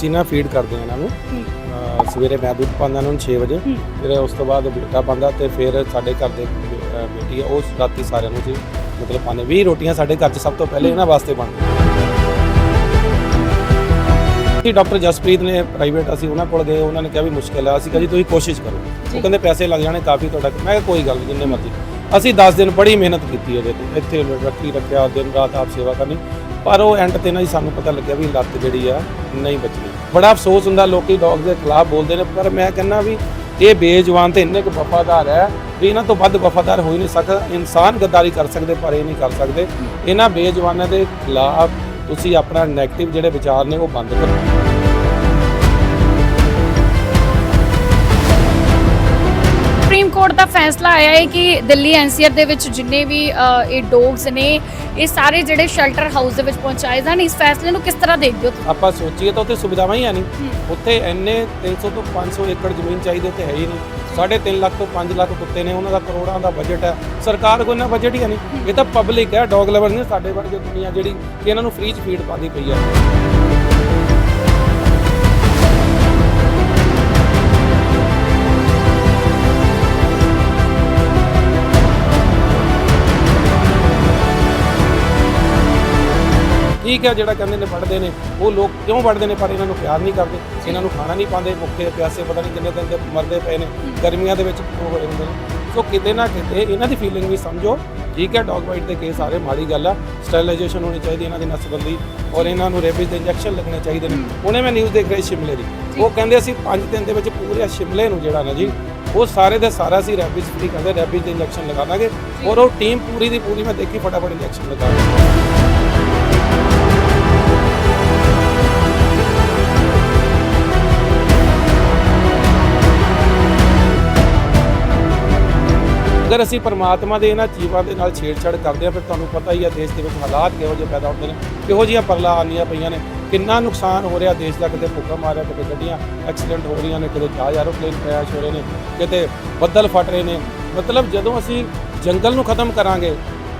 ਅਸੀਂ ਨਾ ਫੀਡ ਕਰਦੇ ਹਾਂ ਇਹਨਾਂ ਨੂੰ। ਅਹ ਸਵੇਰੇ ਮੈਂ ਦੁੱਧ ਪਾਉਂਦਾ ਇਹਨਾਂ ਨੂੰ 6 ਵਜੇ ਫਿਰ ਉਸ ਤੋਂ ਬਾਅਦ ਬੇਟਾ ਪਾਉਂਦਾ ਤੇ ਫਿਰ ਸਾਡੇ ਘਰ ਦੇ ਬੇ- ਅਹ ਬੇਟੀ ਆ ਉਹ ਰਾਤੀ ਸਾਰਿਆਂ ਨੂੰ ਜੀ ਮਤਲਬ ਪਾਉਂਦੇ। 20 ਰੋਟੀਆਂ ਸਾਡੇ ਘਰ 'ਚ ਸਭ ਤੋਂ ਪਹਿਲੇ ਇਹਨਾਂ ਵਾਸਤੇ ਬਣਦੀਆਂ। ਜੀ ਡਾਕਟਰ ਜਸਪ੍ਰੀਤ ਨੇ ਪ੍ਰਾਈਵੇਟ ਅਸੀਂ ਉਹਨਾਂ ਕੋਲ ਗਏ ਉਹਨਾਂ ਨੇ ਕਿਹਾ ਵੀ ਮੁਸ਼ਕਿਲ ਹੈ ਅਸੀਂ ਕਿਹਾ ਜੀ ਤੁਸੀਂ ਕੋਸ਼ਿਸ਼ ਕਰੋ। ਉਹ ਕਹਿੰਦੇ ਪੈਸੇ ਲੱਗ ਜਾਣੇ ਕਾਫੀ ਤੁਹਾਡਾ ਮੈਂ ਕਿਹਾ ਕੋਈ ਗੱਲ ਨਹੀਂ ਜਿੰਨੇ ਮਰਜ਼ੀ। ਅਸੀਂ 10 ਦਿਨ ਬੜੀ ਮਿਹਨਤ ਕੀਤੀ ਇਹਦੇ ਤੇ ਇੱਥੇ ਰੱਖੀ ਰੱਖਿਆ ਦਿਨ ਰਾਤ ਆਪ ਸੇਵਾ ਕਰਨੀ। ਪਰ ਉਹ ਐਂਡ ਤੇ ਨਾ ਹੀ ਸਾਨੂੰ ਪਤਾ ਲੱਗਿਆ ਵੀ ਲੱਤ ਜਿਹੜੀ ਆ ਨਹੀਂ ਬਚਣੀ ਬੜਾ ਅਫਸੋਸ ਹੁੰਦਾ ਲੋਕੀ ਡੌਗ ਦੇ ਖਿਲਾਫ ਬੋਲਦੇ ਨੇ, ਪਰ ਮੈਂ ਕਹਿੰਦਾ ਵੀ ਇਹ ਬੇਜਵਾਨ ਤੇ ਇੰਨੇ ਕੁ ਵਫਾਦਾਰ ਹੈ ਵੀ ਇਹਨਾਂ ਤੋਂ ਵੱਧ ਵਫਾਦਾਰ ਹੋ ਹੀ ਨਹੀਂ ਸਕਦਾ। ਇਨਸਾਨ ਗੱਦਾਰੀ ਕਰ ਸਕਦੇ ਪਰ ਇਹ ਨਹੀਂ ਕਰ ਸਕਦੇ। ਇਹਨਾਂ ਬੇਜਵਾਨਾਂ ਦੇ ਖਿਲਾਫ ਤੁਸੀਂ ਆਪਣਾ 네ਗੇਟਿਵ ਜਿਹੜੇ ਵਿਚਾਰ ਨੇ ਉਹ ਬੰਦ ਕਰੋ। ਸੁਪਰੀਮ ਕੋਰਟ ਦਾ ਫੈਸਲਾ ਆਇਆ ਹੈ ਕਿ ਦਿੱਲੀ ਐਨਸੀਆਰ ਦੇ ਵਿੱਚ ਜਿੰਨੇ ਵੀ ਇਹ ਡੌਗਸ ਨੇ ਇਹ ਸਾਰੇ ਜਿਹੜੇ ਸ਼ੈਲਟਰ ਹਾਊਸ ਦੇ ਵਿੱਚ ਪਹੁੰਚਾਏ ਜਾਣ ਇਸ ਫੈਸਲੇ ਨੂੰ ਕਿਸ ਤਰ੍ਹਾਂ ਦੇਖਦੇ ਹੋ? ਆਪਾਂ ਸੋਚੀਏ ਤਾਂ ਉੱਥੇ ਸੁਵਿਧਾਵਾਂ ਹੀ ਆ ਨਹੀਂ। ਉੱਥੇ ਇੰਨੇ 300 ਤੋਂ 500 ਏਕੜ ਜ਼ਮੀਨ ਚਾਹੀਦੀ ਉੱਥੇ ਹੈ ਹੀ ਨਹੀਂ। ਸਾਢੇ ਤਿੰਨ ਲੱਖ ਤੋਂ 5 ਲੱਖ ਕੁੱਤੇ ਨੇ ਉਹਨਾਂ ਦਾ ਕਰੋੜਾਂ ਦਾ ਬਜਟ ਹੈ। ਸਰਕਾਰ ਕੋਲ ਇੰਨਾ ਬਜਟ ਹੈ ਨਹੀਂ। ਇਹ ਤਾਂ ਪਬਲਿਕ ਹੈ ਡੌਗ ਲਵਰ ਨੇ ਸਾਡੇ ਵਰਗੇ ਦੁਨੀਆ ਜਿਹੜੀ ਕਿ ਇਹਨਾਂ ਨੂੰ ਫ੍ਰੀ ਚ ਫੀਡ ਪਾਦੀ ਪਈ ਹੈ। ਠੀਕ ਹੈ ਜਿਹੜਾ ਕਹਿੰਦੇ ਨੇ ਪੜਦੇ ਨੇ ਉਹ ਲੋਕ ਕਿਉਂ ਪੜਦੇ ਨੇ ਪਰ ਇਹਨਾਂ ਨੂੰ ਪਿਆਰ ਨਹੀਂ ਕਰਦੇ ਇਹਨਾਂ ਨੂੰ ਖਾਣਾ ਨਹੀਂ ਪਾਉਂਦੇ ਭੁੱਖੇ ਪਿਆਸੇ ਪਤਾ ਨਹੀਂ ਕਿੰਨੇ ਦਿਨ ਦੇ ਮਰਦੇ ਪਏ ਨੇ ਗਰਮੀਆਂ ਦੇ ਵਿੱਚ ਉਹ ਹੋਏ ਹੁੰਦੇ ਨੇ। ਸੋ ਕਿਤੇ ਨਾ ਕਿਤੇ ਇਹਨਾਂ ਦੀ ਫੀਲਿੰਗ ਵੀ ਸਮਝੋ ਠੀਕ ਹੈ ਡੌਗ ਬਾਈਟ ਦੇ ਕੇਸ ਸਾਰੇ ਮਾੜੀ ਗੱਲ ਆ ਸਟੈਰਿਲਾਈਜੇਸ਼ਨ ਹੋਣੀ ਚਾਹੀਦੀ ਇਹਨਾਂ ਦੀ ਨਸਬੰਦੀ ਔਰ ਇਹਨਾਂ ਨੂੰ ਰੇਬੀਜ਼ ਦੇ ਇੰਜੈਕਸ਼ਨ ਲੱਗਣੇ ਚਾਹੀਦੇ ਨੇ। ਉਹਨੇ ਮੈਂ ਨਿਊਜ਼ ਦੇਖ ਰਹੀ ਸ਼ਿਮਲੇ ਦੀ। ਉਹ ਕਹਿੰਦੇ ਅਸੀਂ 5 ਦਿਨ ਦੇ ਵਿੱਚ ਪੂਰੇ ਸ਼ਿਮਲੇ ਨੂੰ ਜਿਹੜਾ ਨਾ ਜੀ ਉਹ ਸਾਰੇ ਦੇ ਸਾਰਾ ਅਸੀਂ ਰੈਬੀਜ਼ ਫ੍ਰੀ ਕਰਦੇ ਰੈਬੀਜ਼ ਦੇ ਇੰਜੈਕਸ਼ਨ ਲਗਾ ਦਾਂਗੇ ਔਰ ਉਹ ਟੀਮ ਪੂਰੀ ਦੀ ਪੂਰੀ ਮੈਂ ਦੇਖੀ ਫਟਾਫਟ ਇੰਜੈਕਸ਼ਨ ਲਗਾ ਦਿੱਤੇ। ਅਗਰ ਅਸੀਂ ਪਰਮਾਤਮਾ ਦੇ ਇਹਨਾਂ ਜੀਵਾਂ ਦੇ ਨਾਲ ਛੇੜਛਾੜ ਕਰਦੇ ਆ ਫਿਰ ਤੁਹਾਨੂੰ ਪਤਾ ਹੀ ਆ ਦੇਸ਼ ਦੇ ਵਿੱਚ ਹਾਲਾਤ ਕਿਹੋ ਜਿਹੇ ਪੈਦਾ ਹੁੰਦੇ ਨੇ। ਕਿਹੋ ਜਿਹੀਆਂ ਪਰਲਾ ਆਉਂਦੀਆਂ ਪਈਆਂ ਨੇ। ਕਿੰਨਾ ਨੁਕਸਾਨ ਹੋ ਰਿਹਾ ਦੇਸ਼ ਦਾ ਕਿਤੇ ਭੁੱਕਾ ਮਾਰਿਆ ਕਿਤੇ ਗੱਡੀਆਂ ਐਕਸੀਡੈਂਟ ਹੋ ਰਹੀਆਂ ਨੇ, ਕਿਤੇ ਜਹਾਜ਼ ਐਰੋਪਲੇਨ ਕ੍ਰੈਸ਼ ਹੋ ਰਹੇ ਨੇ, ਕਿਤੇ ਬੱਦਲ ਫਟ ਰਹੇ ਨੇ। ਮਤਲਬ ਜਦੋਂ ਅਸੀਂ ਜੰਗਲ ਨੂੰ ਖਤਮ ਕਰਾਂਗੇ,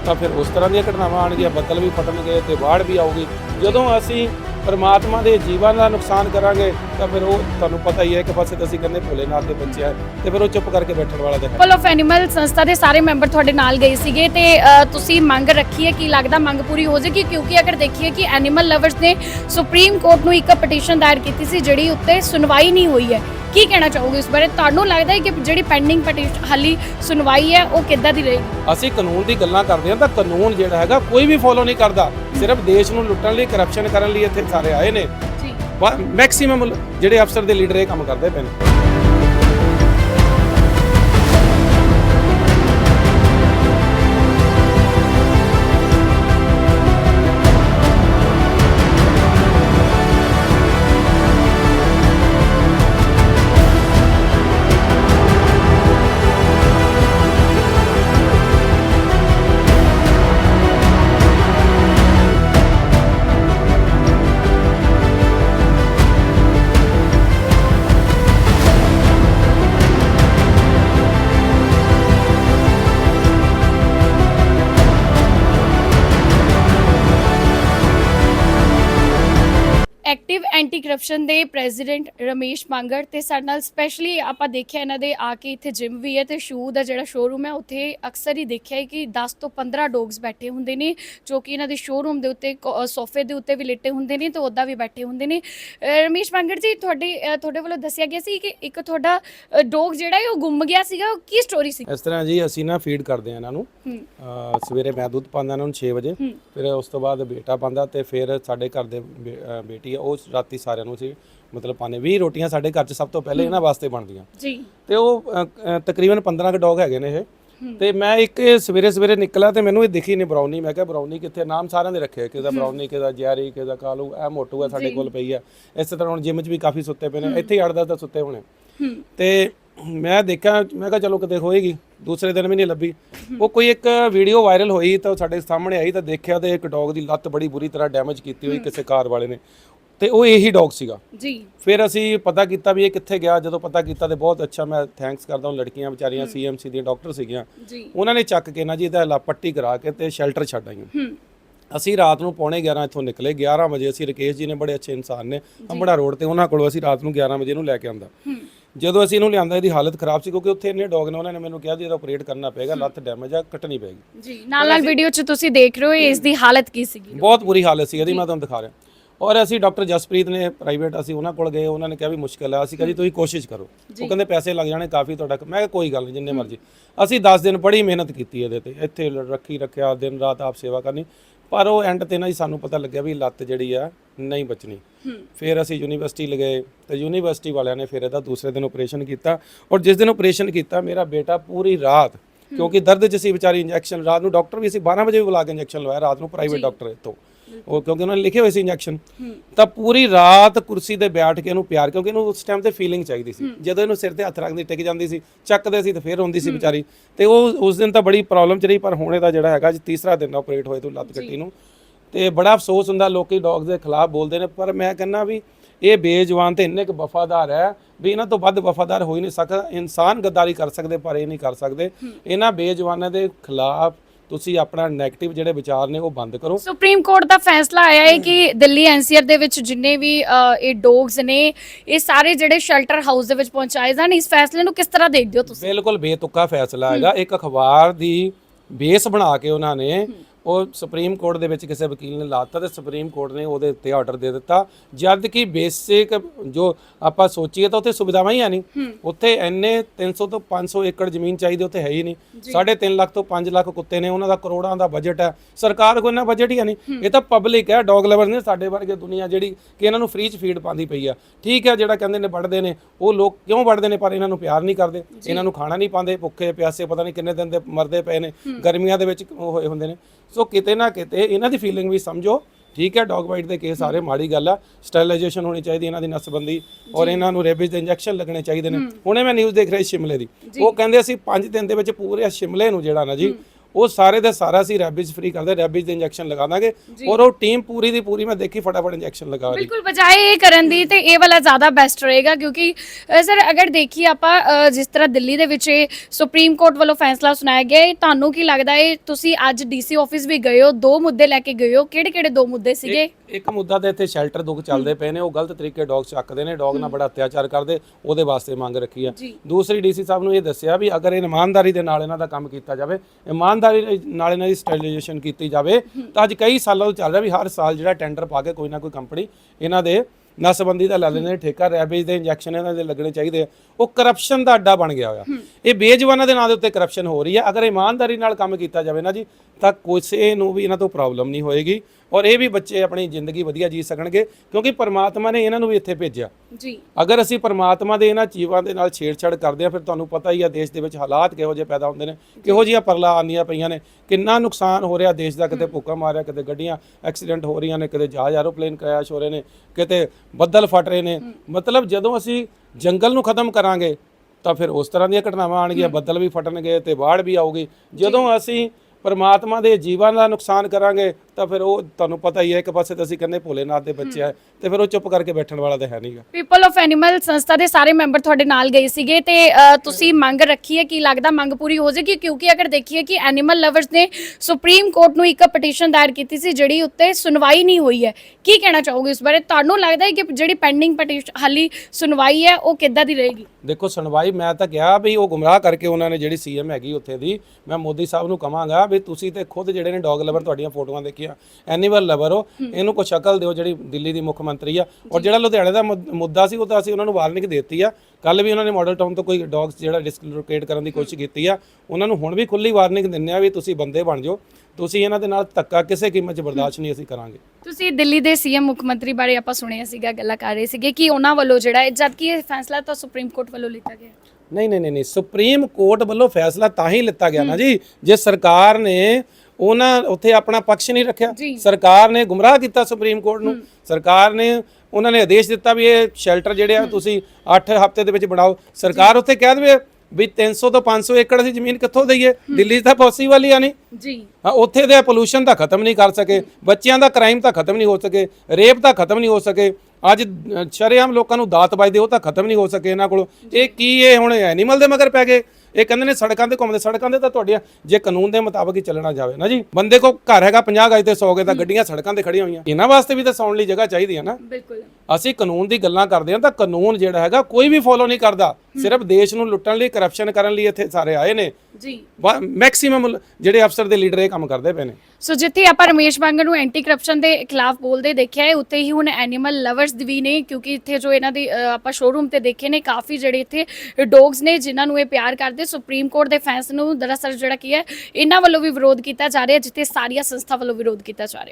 ਤਾਂ ਫਿਰ ਉਸ ਤਰ੍ਹਾਂ ਦੀਆਂ ਘਟਨਾਵਾਂ ਆਉਣਗੀਆਂ, ਬੱਦਲ ਵੀ ਫਟਣਗੇ ਤੇ ਬਾੜ ਵੀ ਆਊਗੀ। ਜਦੋਂ ਅਸੀਂ ਪਰਮਾਤਮਾ ਦੇ ਜੀਵਾਂ ਦਾ ਨੁਕਸਾਨ ਕਰਾਂਗੇ ਤਾਂ ਫਿਰ ਉਹ ਤੁਹਾਨੂੰ ਪਤਾ ਹੀ ਹੈ ਕਿ ਪਾਸੇ ਤਾਂ ਅਸੀਂ ਕਹਿੰਦੇ ਭੋਲੇਨਾਥ ਦੇ ਬੱਚੇ ਆ ਤੇ ਫਿਰ ਉਹ ਚੁੱਪ ਕਰਕੇ ਬੈਠਣ ਵਾਲਾ ਹੈ ਕਪਲ ਆਫ ਐਨੀਮਲ ਸੰਸਥਾ ਦੇ ਸਾਰੇ ਮੈਂਬਰ ਤੁਹਾਡੇ ਨਾਲ ਗਏ ਸੀਗੇ ਤੇ ਤੁਸੀਂ ਮੰਗ ਰੱਖੀ ਹੈ ਕਿ ਲੱਗਦਾ ਮੰਗ ਪੂਰੀ ਹੋ ਜਾਏਗੀ ਕਿਉਂਕਿ ਅਗਰ ਦੇਖੀਏ ਕਿ ਐਨੀਮਲ ਲਵਰਸ ਨੇ ਸੁਪਰੀਮ ਕੋਰਟ ਨੂੰ ਇੱਕ ਪਟੀਸ਼ਨ ਦਾਇਰ ਕੀਤੀ ਸੀ ਜਿਹੜੀ ਉੱਤੇ ਸੁਣਵਾਈ ਨਹੀਂ ਹੋਈ ਹੈ। ਕੀ ਕਹਿਣਾ ਚਾਹੋਗੇ ਇਸ ਬਾਰੇ? ਤੁਹਾਨੂੰ ਲੱਗਦਾ ਹੈ ਕਿ ਜਿਹੜੀ ਪੈਂਡਿੰਗ ਪਟੀਸ਼ਨ ਹਾਲੀ ਸੁਣਵਾਈ ਹੈ ਉਹ ਕਿੱਦਾਂ ਦੀ ਰਹੇਗੀ? ਅਸੀਂ ਕਾਨੂੰਨ ਦੀ ਗੱਲਾਂ ਕਰਦੇ ਹਾਂ ਤਾਂ ਕਾਨੂੰਨ ਜਿਹੜਾ ਹੈਗਾ ਕੋਈ ਵੀ ਫੋਲੋ ਨਹੀਂ ਕਰਦਾ। ਸਿਰਫ ਦੇਸ਼ ਨੂੰ ਲੁੱਟਣ ਲਈ ਕਰਪਸ਼ਨ ਕਰਨ ਲਈ ਇੱਥੇ ਸਾਰੇ ਆਏ ਨੇ। ਜੀ। ਮੈਕਸਿਮਮ ਜਿਹੜੇ ਅਫਸਰ ਦੇ ਲੀਡਰ ਇਹ ਕੰਮ ਕਰਦੇ ਪਏ ਨੇ। effective ਐਂਟੀ ਕਰਪਸ਼ਨ ਦੇ ਪ੍ਰੈਜ਼ੀਡੈਂਟ ਰਮੇਸ਼ ਮੰਗੜ ਤੇ ਸਾਡੇ ਨਾਲ ਸਪੈਸ਼ਲੀ ਆਪਾਂ ਦੇਖਿਆ ਇਹਨਾਂ ਦੇ ਆ ਕੇ ਇੱਥੇ ਜਿਮ ਵੀ ਹੈ ਤੇ ਸ਼ੂ ਦਾ ਜਿਹੜਾ ਸ਼ੋਰੂਮ ਹੈ ਉੱਥੇ ਅਕਸਰ ਹੀ ਦੇਖਿਆ ਹੈ ਕਿ 10 ਤੋਂ 15 ਡੌਗਸ ਬੈਠੇ ਹੁੰਦੇ ਨੇ ਜੋ ਕਿ ਇਹਨਾਂ ਦੇ ਸ਼ੋਰੂਮ ਦੇ ਉੱਤੇ ਸੋਫੇ ਦੇ ਉੱਤੇ ਵੀ ਲੇਟੇ ਹੁੰਦੇ ਨੇ ਤੇ ਉੱਦਾਂ ਵੀ ਬੈਠੇ ਹੁੰਦੇ ਨੇ। ਰਮੇਸ਼ ਮੰਗੜ ਜੀ ਤੁਹਾਡੇ ਤੁਹਾਡੇ ਵੱਲੋਂ ਦੱਸਿਆ ਗਿਆ ਸੀ ਕਿ ਇੱਕ ਤੁਹਾਡਾ ਡੌਗ ਜਿਹੜਾ ਹੈ ਉਹ ਗੁੰਮ ਗਿਆ ਸੀਗਾ ਉਹ ਕੀ ਸਟੋਰੀ ਸੀ? ਇਸ ਤਰ੍ਹਾਂ ਜੀ ਅਸੀਂ ਨਾ ਫੀਡ ਕਰਦੇ ਹਾਂ ਇਹਨਾਂ ਨੂੰ। ਸਵੇਰੇ ਮੈਂ ਦੁੱਧ ਪਾਉਂਦਾ ਇਹਨਾਂ ਨੂੰ 6 ਵਜੇ। ਫਿਰ ਉਸ ਤੋਂ ਬਾਅਦ ਬੇਟਾ ਪਾਉਂਦਾ ਤੇ ਫਿਰ ਸਾਡੇ ਘਰ ਦੇ ਬੇਟੀ ਆ ਉਹ ਰਾਤੀ ਸਾਰਿਆਂ ਨੂੰ ਸੀ ਮਤਲਬ ਪਾਉਂਦੇ 20 ਰੋਟੀਆਂ ਸਾਡੇ ਘਰ 'ਚ ਸਭ ਤੋਂ ਪਹਿਲੇ ਇਹਨਾਂ ਵਾਸਤੇ ਬਣਦੀਆਂ। ਜੀ। ਤੇ ਉਹ ਤਕਰੀਬਨ 15 ਕੁ ਡੌਗ ਹੈਗੇ ਨੇ ਇਹ। ਤੇ ਮੈਂ ਇੱਕ ਸਵੇਰੇ ਸਵੇਰੇ ਨਿਕਲਾ ਤੇ ਮੈਨੂੰ ਇਹ ਦਿਖੀ ਨਹੀਂ ਬਰਾਉਨੀ ਮੈਂ ਕਿਹਾ ਬਰਾਉਨੀ ਕਿੱਥੇ ਨਾਮ ਸਾਰਿਆਂ ਦੇ ਰੱਖੇ ਕਿਸੇ ਦਾ ਬਰਾਉਨੀ ਕਿਸੇ ਦਾ ਜੈਰੀ ਕਿਸੇ ਦਾ ਕਾਲੂ ਇਹ ਮੋਟੂ ਹੈ ਸਾਡੇ ਕੋਲ ਪਈ ਹੈ ਇਸੇ ਤਰ੍ਹਾਂ ਹੁਣ ਜਿਮ 'ਚ ਵੀ ਕਾਫੀ ਸੁੱਤੇ ਪਏ ਨੇ। ਇੱਥੇ ਹੀ ਅੜਦਾ ਤਾਂ ਸੁੱਤੇ ਹੋਣੇ। ਹੂੰ। ਤੇ ਮੈਂ ਦੇਖਿਆ ਮੈਂ ਕਿਹਾ ਚਲੋ ਕਿਤੇ ਹੋਏਗੀ। ਦੂਸਰੇ ਦਿਨ ਵੀ ਨਹੀਂ ਲੱਭੀ। ਉਹ ਕੋਈ ਇੱਕ ਵੀਡੀਓ ਵਾਇਰਲ ਹੋਈ ਤਾਂ ਉਹ ਸਾਡੇ ਸਾਹਮਣੇ ਆਈ ਤਾਂ ਦੇਖਿਆ ਤੇ ਇੱਕ ਡੌਗ ਦੀ ਲੱਤ ਬੜੀ ਬੁਰੀ ਤਰ੍ਹਾਂ ਡੈਮੇਜ ਕੀਤੀ ਹੋਈ ਕਿਸੇ ਕਾਰ ਵਾਲੇ ਨੇ। ਤੇ ਉਹ ਇਹੀ ਡੌਗ ਸੀਗਾ। ਜੀ। ਫਿਰ ਅਸੀਂ ਪਤਾ ਕੀਤਾ ਵੀ ਇਹ ਕਿੱਥੇ ਗਿਆ। ਜਦੋਂ ਪਤਾ ਕੀਤਾ ਤੇ ਬਹੁਤ ਅੱਛਾ ਮੈਂ ਥੈਂਕਸ ਕਰਦਾ ਹਾਂ। ਲੜਕੀਆਂ ਵਿਚਾਰੀਆਂ ਸੀਐਮਸੀ ਦੀਆਂ ਡਾਕਟਰ ਸੀਗੀਆਂ। ਜੀ। ਉਹਨਾਂ ਨੇ ਚੱਕ ਕੇ ਨਾ ਜੀ ਇਹਦਾ ਲਾ ਪੱਟੀ ਕਰਾ ਕੇ ਤੇ ਸ਼ੈਲਟਰ ਛੱਡ ਆਈਆਂ। ਅਸੀਂ ਰਾਤ ਨੂੰ ਪੌਣੇ 11 ਇੱਥੋਂ ਨਿਕਲੇ। 11 ਵਜੇ ਅਸੀਂ ਰਕੇਸ਼ ਜੀ ਨੇ ਬੜੇ ਅੱਛੇ ਇਨਸਾਨ ਨੇ ਅੰਬੜਾ ਰੋਡ ਤੇ ਉਹਨਾਂ ਕੋਲੋਂ ਅਸੀਂ ਰਾਤ ਨੂੰ 11 ਵਜੇ ਇਹਨੂੰ ਲੈ ਕੇ ਆਂਦਾ ਜਦੋਂ ਅਸੀਂ ਇਹਨੂੰ ਲਿਆਂਦਾ ਇਹਦੀ ਹਾਲਤ ਖਰਾਬ ਸੀ ਕਿਉਂਕਿ ਉੱਥੇ ਇੰਨੇ ਡੌਗ ਨੇ ਉਹਨਾਂ ਨੇ ਮੈਨੂੰ ਕਿਹਾ ਜੀ ਇਹਦਾ ਆਪਰੇਟ ਕਰਨਾ ਪਏਗਾ ਲੱਤ ਡੈਮੇਜ ਆ ਕੱਟਣੀ ਪਏਗੀ। ਜੀ। ਨਾਲ ਨਾਲ ਵੀਡੀਓ 'ਚ ਤੁਸੀਂ ਦੇਖ ਰਹੇ ਹੋ ਇਸ ਦੀ ਹਾਲਤ ਕੀ ਸੀਗੀ? ਬਹੁਤ ਬੁਰੀ ਹਾਲਤ ਸੀ ਇਹਦੀ ਮੈਂ ਤੁਹਾਨੂੰ ਦਿਖਾ ਰਿਹਾ। ਔਰ ਅਸੀਂ ਡਾਕਟਰ ਜਸਪ੍ਰੀਤ ਨੇ ਪ੍ਰਾਈਵੇਟ ਅਸੀਂ ਉਹਨਾਂ ਕੋਲ ਗਏ ਉਹਨਾਂ ਨੇ ਕਿਹਾ ਵੀ ਮੁਸ਼ਕਲ ਆ ਅਸੀਂ ਕਿਹਾ ਜੀ ਤੁਸੀਂ ਕੋਸ਼ਿਸ਼ ਕਰੋ। ਉਹ ਕਹਿੰਦੇ ਪੈਸੇ ਲੱਗ ਜਾਣੇ ਕਾਫੀ ਤੁਹਾਡਾ ਮੈਂ ਕਿਹਾ ਕੋਈ ਗੱਲ ਨਹੀਂ ਜਿੰਨੇ ਮਰਜ਼ੀ। ਅਸੀਂ 10 ਦਿਨ ਬੜੀ ਮਿਹਨਤ ਕੀਤੀ ਇਹਦੇ ਤੇ। ਇੱਥੇ ਰੱਖੀ ਰੱਖਿਆ ਦਿਨ ਰਾਤ ਆਪ ਸੇਵਾ ਕਰਨੀ। ਪਰ ਉਹ ਐਂਡ ਤੇ ਨਾ ਜੀ ਸਾਨੂੰ ਪਤਾ ਲੱਗਿਆ ਵੀ ਲੱਤ ਜਿਹੜੀ ਆ ਨਹੀਂ ਬਚਣੀ। ਫਿਰ ਅਸੀਂ ਯੂਨੀਵਰਸਿਟੀ ਲਗਾਏ ਤੇ ਯੂਨੀਵਰਸਿਟੀ ਵਾਲਿਆਂ ਨੇ ਫਿਰ ਇਹਦਾ ਦੂਸਰੇ ਦਿਨ ਆਪਰੇਸ਼ਨ ਕੀਤਾ। ਔਰ ਜਿਸ ਦਿਨ ਆਪਰੇਸ਼ਨ ਕੀਤਾ ਮੇਰਾ ਬੇਟਾ ਪੂਰੀ ਰਾਤ ਕਿਉਂਕਿ ਦਰਦ ਚ ਸੀ ਵਿਚਾਰੀ ਇੰਜੈਕਸ਼ਨ ਰਾਤ ਨੂੰ ਡਾਕਟਰ ਵੀ ਅਸੀਂ 12 ਵਜੇ ਵੀ ਬੁਲਾ ਕੇ ਇੰਜੈਕਸ਼ਨ ਲਵਾਇਆ ਰਾਤ ਨੂੰ ਪ੍ਰਾਈਵੇਟ ਡਾਕਟਰ ਤੋਂ ਉਹ ਕਿਉਂਕਿ ਉਹਨਾਂ ਨੇ ਲਿਖੇ ਹੋਏ ਸੀ ਇੰਜੈਕਸ਼ਨ ਤਾਂ ਪੂਰੀ ਰਾਤ ਕੁਰਸੀ ਤੇ ਬੈਠ ਕੇ ਇਹਨੂੰ ਪਿਆਰ ਕਿਉਂਕਿ ਇਹਨੂੰ ਉਸ ਟਾਈਮ ਤੇ ਫੀਲਿੰਗ ਚਾਹੀਦੀ ਸੀ। ਜਦੋਂ ਇਹਨੂੰ ਸਿਰ ਤੇ ਹੱਥ ਰੱਖਦੀ ਟਿਕ ਜਾਂਦੀ ਸੀ ਚੱਕਦੇ ਸੀ ਤੇ ਫੇਰ ਹੁੰਦੀ ਸੀ ਵਿਚਾਰੀ। ਤੇ ਉਹ ਉਸ ਦਿਨ ਤਾਂ ਬੜੀ ਪ੍ਰੋਬਲਮ ਚ ਰਹੀ ਪਰ ਹੁਣ ਇਹਦਾ ਜਿਹੜਾ ਹੈਗਾ ਅੱਜ ਤੀਸਰਾ ਦਿਨ ਆਪਰੇਟ ਹੋਏ ਤੋਂ ਲੱਤ ਕੱਟੀ ਨੂੰ। ਤੇ ਬੜਾ ਅਫਸੋਸ ਹੁੰਦਾ ਲੋਕੀ ਡੌਗਸ ਦੇ ਖਿਲਾਫ ਬੋਲਦੇ ਨੇ ਪਰ ਮੈਂ ਕਹਿੰਦਾ ਵੀ ਇਹ ਬੇਜਵਾਨ ਤੇ ਇੰਨੇ ਕੁ ਵਫਾਦਾਰ ਹੈ ਵੀ ਇਹਨਾਂ ਤੋਂ ਵੱਧ ਵਫਾਦਾਰ ਹੋ ਹੀ ਨਹੀਂ ਸਕਦਾ। ਇਨਸਾਨ ਗੱਦਾਰੀ ਕਰ ਸਕਦੇ ਪਰ ਇਹ ਨਹੀਂ ਕਰ ਸਕਦੇ। ਇਹਨਾਂ ਬੇਜਵਾਨਾਂ ਦੇ ਖਿਲਾਫ ਤੁਸੀਂ ਆਪਣਾ 네ਗੇਟਿਵ ਜਿਹੜੇ ਵਿਚਾਰ ਨੇ ਉਹ ਬੰਦ ਕਰੋ। ਸੁਪਰੀਮ ਕੋਰਟ ਦਾ ਫੈਸਲਾ ਆਇਆ ਹੈ ਕਿ ਦਿੱਲੀ ਐਨਸੀਆਰ ਦੇ ਵਿੱਚ ਜਿੰਨੇ ਵੀ ਇਹ ਡੌਗਸ ਨੇ ਇਹ ਸਾਰੇ ਜਿਹੜੇ ਸ਼ੈਲਟਰ ਹਾਊਸ ਦੇ ਵਿੱਚ ਪਹੁੰਚਾਏ ਜਾਣ ਇਸ ਫੈਸਲੇ ਨੂੰ ਕਿਸ ਤਰ੍ਹਾਂ ਦੇਖਦੇ ਹੋ ਤੁਸੀਂ? ਬਿਲਕੁਲ ਬੇਤੁਕਾ ਫੈਸਲਾ ਹੈਗਾ। ਇੱਕ ਅਖਬਾਰ ਦੀ ਬੇਸ ਬਣਾ ਕੇ ਉਹਨਾਂ ਨੇ ਉਹ ਸੁਪਰੀਮ ਕੋਰਟ ਦੇ ਵਿੱਚ ਕਿਸੇ ਵਕੀਲ ਨੇ ਲਾਤਾ ਤੇ ਸੁਪਰੀਮ ਕੋਰਟ ਨੇ ਉਹਦੇ ਉੱਤੇ ਆਰਡਰ ਦੇ ਦਿੱਤਾ। ਜਦ ਕਿ ਬੇਸਿਕ ਜੋ ਆਪਾਂ ਸੋਚੀਏ ਤਾਂ ਉੱਥੇ ਸੁਵਿਧਾਵਾਂ ਹੀ ਆ ਨਹੀਂ। ਉੱਥੇ ਇੰਨੇ 300 ਤੋਂ 500 ਏਕੜ ਜ਼ਮੀਨ ਚਾਹੀਦੀ ਉੱਥੇ ਹੈ ਹੀ ਨਹੀਂ। 3.5 ਲੱਖ ਤੋਂ 5 ਲੱਖ ਕੁੱਤੇ ਨੇ ਉਹਨਾਂ ਦਾ ਕਰੋੜਾਂ ਦਾ ਬਜਟ ਹੈ। ਸਰਕਾਰ ਕੋਲ ਇੰਨਾ ਬਜਟ ਹੀ ਹੈ ਨਹੀਂ। ਇਹ ਤਾਂ ਪਬਲਿਕ ਹੈ ਡੌਗ ਲਵਰ ਨੇ ਸਾਡੇ ਵਰਗੇ ਦੁਨੀਆ ਜਿਹੜੀ ਕਿ ਇਹਨਾਂ ਨੂੰ ਫ੍ਰੀ ਚ ਫੀਡ ਪਾਉਂਦੀ ਪਈ ਆ ਠੀਕ ਹੈ ਜਿਹੜਾ ਕਹਿੰਦੇ ਨੇ ਵੱਢਦੇ ਨੇ ਉਹ ਲੋਕ ਕਿਉਂ ਵੱਢਦੇ ਨੇ ਪਰ ਇਹਨਾਂ ਨੂੰ ਪਿਆਰ ਨਹੀਂ ਕਰਦੇ। ਇਹਨਾਂ ਨੂੰ ਖਾਣਾ ਨਹੀਂ ਪਾਉਂਦੇ ਭੁੱਖੇ ਪਿਆਸੇ ਪਤਾ ਨਹੀਂ ਕਿੰਨੇ ਦਿਨ ਦੇ ਮਰਦੇ ਪਏ ਨੇ। ਗਰਮੀਆਂ ਦੇ ਵਿੱਚ ਉਹ ਹੋਏ ਹੁੰਦੇ ਨੇ। ਸੋ ਕਿਤੇ ਨਾ ਕਿਤੇ ਇਹਨਾਂ ਦੀ ਫੀਲਿੰਗ ਵੀ ਸਮਝੋ। ਠੀਕ ਹੈ ਡੌਗ ਬਾਈਟ ਦੇ ਕੇਸ ਸਾਰੇ ਮਾੜੀ ਗੱਲ ਆ। ਸਟੈਰਿਲਾਈਜੇਸ਼ਨ ਹੋਣੀ ਚਾਹੀਦੀ ਇਹਨਾਂ ਦੀ ਨਸਬੰਦੀ ਔਰ ਇਹਨਾਂ ਨੂੰ ਰੇਬਿਸ ਦੇ ਇੰਜੈਕਸ਼ਨ ਲੱਗਣੇ ਚਾਹੀਦੇ ਨੇ। ਹੁਣੇ ਮੈਂ ਨਿਊਜ਼ ਦੇਖ ਰਿਹਾ ਸ਼ਿਮਲੇ ਦੀ। ਉਹ ਕਹਿੰਦੇ ਅਸੀਂ 5 ਦਿਨ ਦੇ ਵਿੱਚ ਪੂਰੇ ਸ਼ਿਮਲੇ ਨੂੰ ਜਿਹੜਾ ਨਾ ਜੀ ਉਹ ਸਾਰੇ ਦਾ ਸਾਰਾ ਅਸੀਂ ਰੈਬਿਸ ਫ੍ਰੀ ਕਰਦੇ ਰੈਬਿਸ ਦੇ ਇੰਜੈਕਸ਼ਨ ਲਗਾ ਦਾਂਗੇ ਔਰ ਉਹ ਟੀਮ ਪੂਰੀ ਦੀ ਪੂਰੀ ਮੈਂ ਦੇਖੀ ਫਟਾਫਟ ਇੰਜੈਕਸ਼ਨ ਲਗਾ ਰਹੀ। ਬਿਲਕੁਲ ਬਜਾਏ ਇਹ ਕਰਨ ਦੀ ਤੇ ਇਹ ਵਾਲਾ ਜ਼ਿਆਦਾ ਬੈਸਟ ਰਹੇਗਾ ਕਿਉਂਕਿ ਸਰ ਅਗਰ ਦੇਖੀਏ ਆਪਾਂ ਜਿਸ ਤਰ੍ਹਾਂ ਦਿੱਲੀ ਦੇ ਵਿੱਚ ਇਹ ਸੁਪਰੀਮ ਕੋਰਟ ਵੱਲੋਂ ਫੈਸਲਾ ਸੁਣਾਇਆ ਗਿਆ ਹੈ ਤੁਹਾਨੂੰ ਕੀ ਲੱਗਦਾ ਹੈ? ਤੁਸੀਂ ਅੱਜ ਡੀਸੀ ਆਫਿਸ ਵੀ ਗਏ ਹੋ ਦੋ ਮੁੱਦੇ ਲੈ ਕੇ ਗਏ ਹੋ ਕਿਹੜੇ ਕਿਹੜੇ ਦੋ ਮੁੱਦੇ ਸੀਗੇ? ਇੱਕ ਮੁੱਦਾ ਤੇ ਇੱਥੇ ਸ਼ੈਲਟਰ ਦੁੱਖ ਚੱਲਦੇ ਪਏ ਨੇ ਉਹ ਗਲਤ ਤਰੀਕੇ ਡੌਗ ਚੱਕਦੇ ਨੇ ਡੌਗ ਨਾਲ ਬੜਾ ਅਤਿਆਚਾਰ ਕਰਦੇ ਉਹਦੇ ਵਾਸਤੇ ਮੰਗ ਰੱਖੀ ਆ। ਦੂਸਰੀ ਡੀਸੀ ਸਾਹਿਬ ਨੂੰ ਇਹ ਦੱਸਿਆ ਵੀ ਅਗਰ ਇਹ ਇਮਾਨਦਾਰੀ ਦੇ ਨਾਲ ਇਹਨਾਂ ਦਾ ਕੰਮ ਕੀਤਾ ਜਾਵੇ ਇਮਾਨਦਾਰੀ ਨਾਲ ਇਹਨਾਂ ਦੀ ਸਟੈਰਿਲਾਈਜੇਸ਼ਨ ਕੀਤੀ ਜਾਵੇ ਤਾਂ ਅੱਜ ਕਈ ਸਾਲਾਂ ਤੋਂ ਚੱਲ ਰਿਹਾ ਵੀ ਹਰ ਸਾਲ ਜਿਹੜਾ ਟੈਂਡਰ ਪਾ ਕੇ ਕੋਈ ਨਾ ਕੋਈ ਕੰਪਨੀ ਇਹਨਾਂ ਦੇ ਨਸਬੰਦੀ ਦਾ ਲੈ ਲੈਂਦੇ ਨੇ ਠੇਕਾ ਰੈਬੇਜ ਦੇ ਇੰਜੈਕਸ਼ਨ ਇਹਨਾਂ ਦੇ ਲੱਗਣੇ ਚਾਹੀਦੇ ਆ। ਉਹ ਕਰਪਸ਼ਨ ਦਾ ਅੱਡਾ ਬਣ ਗਿਆ ਹੋਇਆ ਇਹ ਬੇਜਵਾਨਾਂ ਦੇ ਨਾਂ ਦੇ ਉੱਤੇ ਕਰਪਸ਼ਨ ਹੋ ਰਹੀ ਹੈ ਅਗਰ ਇਮਾਨਦਾਰੀ ਨਾਲ ਕੰਮ ਕੀਤਾ ਜਾਵੇ ਨਾ ਜੀ ਤਾਂ ਕਿਸੇ ਨੂੰ ਵੀ ਇਹਨਾਂ ਤੋਂ ਪ੍ਰੋਬਲਮ ਨਹੀਂ ਹੋਏਗੀ ਔਰ ਇਹ ਵੀ ਬੱਚੇ ਆਪਣੀ ਜ਼ਿੰਦਗੀ ਵਧੀਆ ਜੀ ਸਕਣਗੇ ਕਿਉਂਕਿ ਪਰਮਾਤਮਾ ਨੇ ਇਹਨਾਂ ਨੂੰ ਵੀ ਇੱਥੇ ਭੇਜਿਆ। ਜੀ। ਅਗਰ ਅਸੀਂ ਪਰਮਾਤਮਾ ਦੇ ਇਹਨਾਂ ਜੀਵਾਂ ਦੇ ਨਾਲ ਛੇੜਛਾੜ ਕਰਦੇ ਆ ਫਿਰ ਤੁਹਾਨੂੰ ਪਤਾ ਹੀ ਆ ਦੇਸ਼ ਦੇ ਵਿੱਚ ਹਾਲਾਤ ਕਿਹੋ ਜਿਹੇ ਪੈਦਾ ਹੁੰਦੇ ਨੇ ਕਿਹੋ ਜਿਹੀਆਂ ਪਰਲਾ ਆਨੀਆਂ ਪਈਆਂ ਨੇ ਕਿੰਨਾ ਨੁਕਸਾਨ ਹੋ ਰਿਹਾ ਦੇਸ਼ ਦਾ ਕਿਤੇ ਭੁੱਕਾ ਮਾਰਿਆ ਕਿਤੇ ਗੱਡੀਆਂ ਐਕਸੀਡੈਂਟ ਹੋ ਰਹੀਆਂ ਨੇ ਕਿਤੇ ਜਹਾਜ਼ ਐਰੋਪਲੇਨ ਕ੍ਰੈਸ਼ ਹੋ ਰਹੇ ਨੇ ਕਿਤੇ ਬੱਦਲ ਫਟ ਰਹੇ ਨੇ। ਮਤਲਬ ਜਦੋਂ ਅਸੀਂ ਜੰਗਲ ਨੂੰ ਖਤਮ ਕਰਾਂਗੇ ਤਾਂ ਫਿਰ ਉਸ ਤਰ੍ਹਾਂ ਦੀਆਂ ਘਟਨਾਵਾਂ ਆਣਗੀਆਂ ਬੱਦਲ ਵੀ ਫਟਣਗੇ ਤੇ ਬਾੜ ਵੀ ਆਊਗੀ। ਜਦੋਂ ਅਸੀਂ ਪਰਮਾਤਮਾ ਦੇ ਜੀਵਾਂ ਦਾ ਨੁਕਸਾਨ ਕਰਾਂਗੇ ਤਾਂ ਫਿਰ ਉਹ ਤੁਹਾਨੂੰ ਪਤਾ ਹੀ ਹੈ ਇੱਕ ਪਾਸੇ ਤਾਂ ਅਸੀਂ ਕਹਿੰਦੇ ਭੋਲੇਨਾਥ ਦੇ ਬੱਚੇ ਆ ਤੇ ਫਿਰ ਉਹ ਚੁੱਪ ਕਰਕੇ ਬੈਠਣ ਵਾਲਾ ਤਾਂ ਹੈ ਨਹੀਂਗਾ ਪੀਪਲ ਆਫ ਐਨੀਮਲ ਸੰਸਥਾ ਦੇ ਸਾਰੇ ਮੈਂਬਰ ਤੁਹਾਡੇ ਨਾਲ ਗਏ ਸੀਗੇ ਤੇ ਅ, ਤੁਸੀਂ ਮੰਗ ਰੱਖੀ ਹੈ ਕੀ ਲੱਗਦਾ ਮੰਗ ਪੂਰੀ ਹੋ ਜਾਏਗੀ? ਕਿਉਂਕਿ ਅਗਰ ਦੇਖੀਏ ਕਿ ਐਨੀਮਲ ਲਵਰਸ ਨੇ ਸੁਪਰੀਮ ਕੋਰਟ ਨੂੰ ਇੱਕ ਪਟੀਸ਼ਨ ਦਾਇਰ ਕੀਤੀ ਸੀ ਜਿਹੜੀ ਉੱਤੇ ਸੁਣਵਾਈ ਨਹੀਂ ਹੋਈ ਹੈ। ਕੀ ਕਹਿਣਾ ਚਾਹੋਗੇ ਇਸ ਬਾਰੇ? ਤੁਹਾਨੂੰ ਲੱਗਦਾ ਹੈ ਕਿ ਜਿਹੜੀ ਪੈਂਡਿੰਗ ਪਟੀਸ਼ਨ ਹਾਲੀ ਸੁਣਵਾਈ ਹੈ ਉਹ ਕਿੱਦਾਂ ਦੀ ਰਹੇਗੀ? ਦੇਖੋ ਸੁਣਵਾਈ ਮੈਂ ਤਾਂ ਕਿਹਾ ਵੀ ਉਹ ਗੁੰਮਰਾਹ ਕਰਕੇ ਉਹਨਾਂ ਨੇ ਜਿਹੜੀ ਸੀਐਮ ਹੈਗੀ ਉੱਥੇ ਦੀ ਮੈਂ ਮੋਦੀ ਸਾਹਿਬ ਨੂੰ ਕਵਾਂਗਾ ਵੀ ਤੁਸੀਂ ਤੇ ਖੁਦ ਜਿਹੜੇ ਨੇ ਡੌਗ ਲਵਰ ਤੁਹਾਡੀਆਂ ਫੋਟੋਆਂ ਦੇਖੀਆਂ ਐਨੀਮਲ ਲਵਰ ਹੋ ਇਹਨੂੰ ਕੋਈ ਸ਼ਕਲ ਦਿਓ ਜਿਹੜੀ ਦਿੱਲੀ ਦੀ ਮੁੱਖ ਮੰਤਰੀ ਆ। ਔਰ ਜਿਹੜਾ ਲੁਧਿਆਣੇ ਦਾ ਮੁੱਦ- ਮੁੱਦਾ ਸੀ ਉਹ ਤਾਂ ਅਸੀਂ ਉਹਨਾਂ ਨੂੰ ਵਾਰਨਿੰਗ ਦਿੱਤੀ ਆ। ਕੱਲ ਵੀ ਉਹਨਾਂ ਨੇ ਮਾਡਲ ਟਾਊਨ ਤੋਂ ਕੋਈ ਡੌਗਸ ਜਿਹੜਾ ਡਿਸਲੋਕੇਟ ਕਰਨ ਦੀ ਕੋਸ਼ਿਸ਼ ਕੀਤੀ ਆ। ਉਹਨਾਂ ਨੂੰ ਹੁਣ ਵੀ ਖੁੱਲੀ ਵਾਰਨਿੰਗ ਦਿੰਨੇ ਆ ਵੀ ਤੁਸੀਂ ਬੰਦੇ ਬਣ ਜਾਓ। ਤੁਸੀਂ ਇਹਨਾਂ ਦੇ ਨਾਲ ਧੱਕਾ ਕਿਸੇ ਕੀਮਤ 'ਚ ਬਰਦਾਸ਼ਤ ਨਹੀਂ ਅਸੀਂ ਕਰਾਂਗੇ। ਤੁਸੀਂ ਦਿੱਲੀ ਦੇ ਸੀਐਮ ਮੁੱਖ ਮੰਤਰੀ ਬਾਰੇ ਆਪਾਂ ਸੁਣਿਆ ਸੀਗਾ ਗੱਲਾਂ ਕਰ ਰਹੇ ਸੀਗੇ ਕਿ ਉਹਨਾਂ ਵੱਲੋਂ ਜਿਹੜਾ ਹੈ ਜਦ ਕਿ ਇਹ ਫੈਸਲਾ ਤਾਂ ਸੁਪਰੀਮ ਕੋਰਟ ਵੱਲੋਂ ਲਿੱਤਾ ਗਿਆ। ਨਹੀਂ ਨਹੀਂ ਨਹੀਂ ਨਹੀਂ। ਸੁਪਰੀਮ ਕੋਰਟ ਵੱਲੋਂ ਫੈਸਲਾ ਤਾਂ ਹੀ ਲਿੱਤਾ ਗਿਆ ਨਾ ਜੀ ਜੇ ਸਰਕਾਰ ਨੇ ਉਹਨਾਂ ਉੱਥੇ ਆਪਣਾ ਪੱਖ ਨਹੀਂ ਰੱਖਿਆ। ਸਰਕਾਰ ਨੇ ਗੁੰਮਰਾਹ ਕੀਤਾ ਸੁਪਰੀਮ ਕੋਰਟ ਨੂੰ। ਸਰਕਾਰ ਨੇ ਉਹਨਾਂ ਨੇ ਆਦੇਸ਼ ਦਿੱਤਾ ਵੀ ਇਹ ਸ਼ੈਲਟਰ ਜਿਹੜੇ ਆ ਤੁਸੀਂ 8 ਹਫ਼ਤੇ ਦੇ ਵਿੱਚ ਬਣਾਓ। ਸਰਕਾਰ ਉੱਥੇ ਕਹਿ ਦੇਵੇ ਵੀ 300 ਤੋਂ 500 ਏਕੜ ਦੀ ਜ਼ਮੀਨ ਕਿੱਥੋਂ ਦਈਏ? ਦਿੱਲੀ ਤਾਂ ਪੋਸੀਬਲ ਹੀ ਆ ਨਹੀਂ। ਜੀ। ਹਾਂ ਉੱਥੇ ਦੇ ਪੋਲੂਸ਼ਨ ਤਾਂ ਖਤਮ ਨਹੀਂ ਕਰ ਸਕੇ। ਬੱਚਿਆਂ ਦਾ ਕ੍ਰਾਈਮ ਤਾਂ ਖਤਮ ਨਹੀਂ ਹੋ ਸਕੇ। ਰੇਪ ਤਾਂ ਖਤਮ ਨਹੀਂ ਹੋ ਸਕੇ। ਅੱਜ ਸ਼ਰੇਆਮ ਲੋਕਾਂ ਨੂੰ ਦਾਤ ਵੱਜਦੇ ਉਹ ਤਾਂ ਖਤਮ ਨਹੀਂ ਹੋ ਸਕੇ ਇਹਨਾਂ ਕੋਲੋਂ। ਇਹ ਕੀ ਇਹ ਹੁਣ ਐਨੀਮਲ ਦੇ ਮਗਰ ਪੈ ਗਏ? ਇਹ ਕਹਿੰਦੇ ਨੇ ਸੜਕਾਂ ਤੇ ਘੁੰਮਦੇ ਸੜਕਾਂ ਤੇ ਤਾਂ ਤੁਹਾਡੀਆਂ ਜੇ ਕਾਨੂੰਨ ਦੇ ਮੁਤਾਬਕ ਹੀ ਚੱਲਣਾ ਜਾਵੇ ਨਾ ਜੀ? ਬੰਦੇ ਕੋ ਘਰ ਹੈਗਾ 50 ਗਜ ਤੇ 100 ਗਜ ਤਾਂ ਗੱਡੀਆਂ ਸੜਕਾਂ ਤੇ ਖੜੀਆਂ ਹੋਈਆਂ। ਇਹਨਾਂ ਵਾਸਤੇ ਵੀ ਤਾਂ ਸੌਣ ਲਈ ਜਗ੍ਹਾ ਚਾਹੀਦੀ ਹੈ ਨਾ। ਬਿਲਕੁਲ। ਅਸੀਂ ਕਾਨੂੰਨ ਦੀ ਗੱਲਾਂ ਕਰਦੇ ਹਾਂ ਤਾਂ ਕਾਨੂੰਨ ਜਿਹੜਾ ਹੈਗਾ ਕੋਈ ਵੀ ਫੋਲੋ ਨਹੀਂ ਕਰਦਾ। ਸਿਰਫ ਦੇਸ਼ ਨੂੰ ਲੁੱਟਣ ਲਈ ਕਰਪਸ਼ਨ ਕਰਨ ਲਈ ਇੱਥੇ ਸਾਰੇ ਆਏ ਨੇ। ਜੀ। ਮੈਕਸਿਮਮ ਜਿਹੜੇ ਅਫਸਰ ਦੇ ਲੀਡਰ ਇਹ ਕੰਮ ਕਰਦੇ ਪਏ ਨੇ। ਸੋ ਜਿੱਥੇ ਆਪਾਂ ਰਮੇਸ਼ ਬਾਂਗਰ ਨੂੰ ਐਂਟੀ ਕਰਪਸ਼ਨ ਦੇ ਖਿਲਾਫ ਬੋਲਦੇ ਦੇਖਿਆ ਹੈ ਉੱਥੇ ਹੀ ਹੁਣ ਐਨੀਮਲ ਲਵਰਸ ਵੀ ਨੇ ਕਿਉਂਕਿ ਇੱਥੇ ਜੋ ਇਹਨਾਂ ਦੀ ਆਪਾਂ ਸ਼ੋਰੂਮ ਤੇ ਦੇਖੇ ਨੇ ਕਾਫੀ ਜਿਹੜੇ ਇੱਥੇ ਡੌਗਸ ਨੇ ਜਿਨ੍ਹਾਂ ਨੂੰ ਇਹ ਪਿਆਰ ਕਰਦੇ। ਸੁਪਰੀਮ ਕੋਰਟ ਦੇ ਫੈਸਲੇ ਨੂੰ ਦਰਅਸਲ ਜਿਹੜਾ ਕੀ ਹੈ ਇਹਨਾਂ ਵੱਲੋਂ ਵੀ ਵਿਰੋਧ ਕੀਤਾ ਜਾ ਰਿਹਾ ਜਿੱਥੇ ਸਾਰੀਆਂ ਸੰਸਥਾ ਵੱਲੋਂ ਵਿਰੋਧ ਕੀਤਾ ਜਾ ਰਿਹਾ।